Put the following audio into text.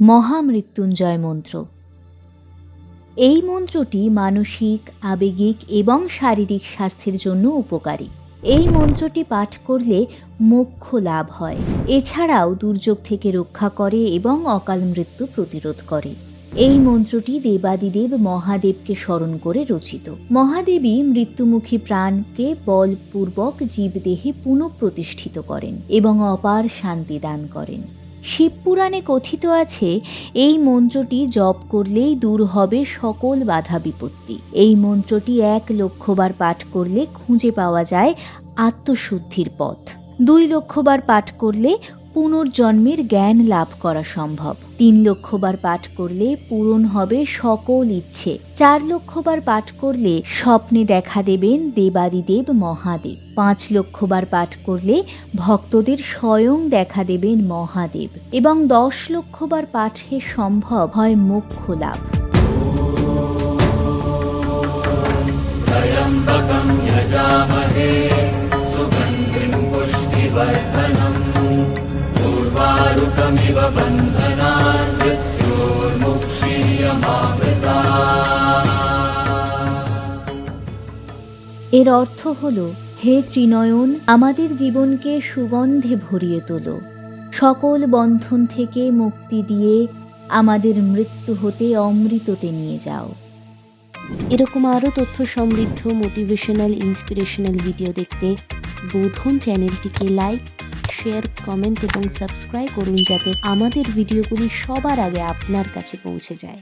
মহামৃত্যুঞ্জয় মন্ত্র এই মন্ত্রটি মানসিক, আবেগিক এবং শারীরিক স্বাস্থ্যের জন্য উপকারী। এই মন্ত্রটি পাঠ করলে মোক্ষ লাভ হয়। এছাড়াও দুর্যোগ থেকে রক্ষা করে এবং অকাল মৃত্যু প্রতিরোধ করে। এই মন্ত্রটি দেবাদিদেব মহাদেবকে স্মরণ করে রচিত। মহাদেবী মৃত্যুমুখী প্রাণকে বলপূর্বক জীবদেহে পুনঃপ্রতিষ্ঠিত করেন এবং অপার শান্তি দান করেন। শিবপুরাণে কথিত আছে, এই মন্ত্রটি জপ করলেই দূর হবে সকল বাধা বিপত্তি। এই মন্ত্রটি এক লক্ষবার পাঠ করলে খুঁজে পাওয়া যায় আত্মশুদ্ধির পথ। দুই লক্ষবার পাঠ করলে পুনর্জন্মের জ্ঞান লাভ করা সম্ভব তিন লক্ষবার পাঠ করলে পূরণ হবে সকল ইচ্ছে চার লক্ষবার পাঠ করলে স্বপ্নে দেখা দেবেন দেবাদিদেব মহাদেব পাঁচ লক্ষবার পাঠ করলে ভক্তদের স্বয়ং দেখা দেবেন মহাদেব এবং দশ লক্ষবার পাঠে সম্ভব হয় মোক্ষ লাভ त्र्यम्बकं यजामहे सुगन्धिं पुष्टिवर्धनम् पूर्वारुकमिव बन्धनान् मृत्योर्मुक्षीयमामृता এর অর্থ হল হে ত্রিনয়ন আমাদের জীবনকে সুগন্ধে ভরিয়ে তোলো সকল বন্ধন থেকে মুক্তি দিয়ে আমাদের মৃত্যু হতে অমৃততে নিয়ে যাও এরকম আরও তথ্য সমৃদ্ধ মোটিভেশনাল ইন্সপিরেশনাল ভিডিও দেখতে বোধন চ্যানেলটিকে লাইক শেয়ার কমেন্ট এবং সাবস্ক্রাইব করুন যাতে আমাদের ভিডিওগুলি সবার আগে আপনার কাছে পৌঁছে যায়।